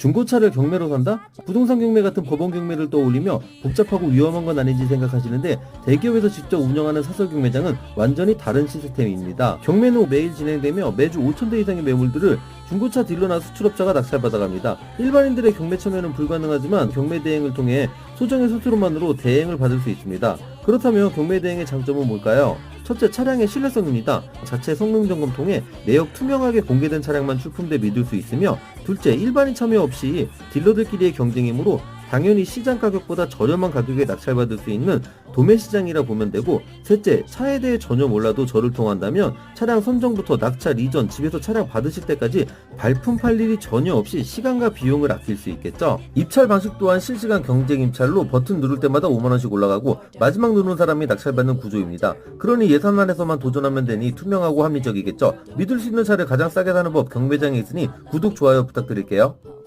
중고차를 경매로 산다? 부동산 경매 같은 법원 경매를 떠올리며 복잡하고 위험한 건 아닌지 생각하시는데 대기업에서 직접 운영하는 사설 경매장은 완전히 다른 시스템입니다. 경매는 매일 진행되며 매주 5,000대 이상의 매물들을 중고차 딜러나 수출업자가 낙찰받아갑니다. 일반인들의 경매 참여는 불가능하지만 경매 대행을 통해 소정의 수수료만으로 대행을 받을 수 있습니다. 그렇다면 경매 대행의 장점은 뭘까요? 첫째, 차량의 신뢰성입니다. 자체 성능 점검 통해 내역 투명하게 공개된 차량만 출품돼 믿을 수 있으며, 둘째, 일반인 참여 없이 딜러들끼리의 경쟁이므로 당연히 시장 가격보다 저렴한 가격에 낙찰받을 수 있는 도매 시장이라 보면 되고, 셋째, 차에 대해 전혀 몰라도 저를 통한다면 차량 선정부터 낙찰 이전, 집에서 차량 받으실 때까지 발품 팔 일이 전혀 없이 시간과 비용을 아낄 수 있겠죠. 입찰 방식 또한 실시간 경쟁 입찰로 버튼 누를 때마다 5만원씩 올라가고 마지막 누른 사람이 낙찰받는 구조입니다. 그러니 예산 안에서만 도전하면 되니 투명하고 합리적이겠죠. 믿을 수 있는 차를 가장 싸게 사는 법 경매장에 있으니 구독, 좋아요 부탁드릴게요.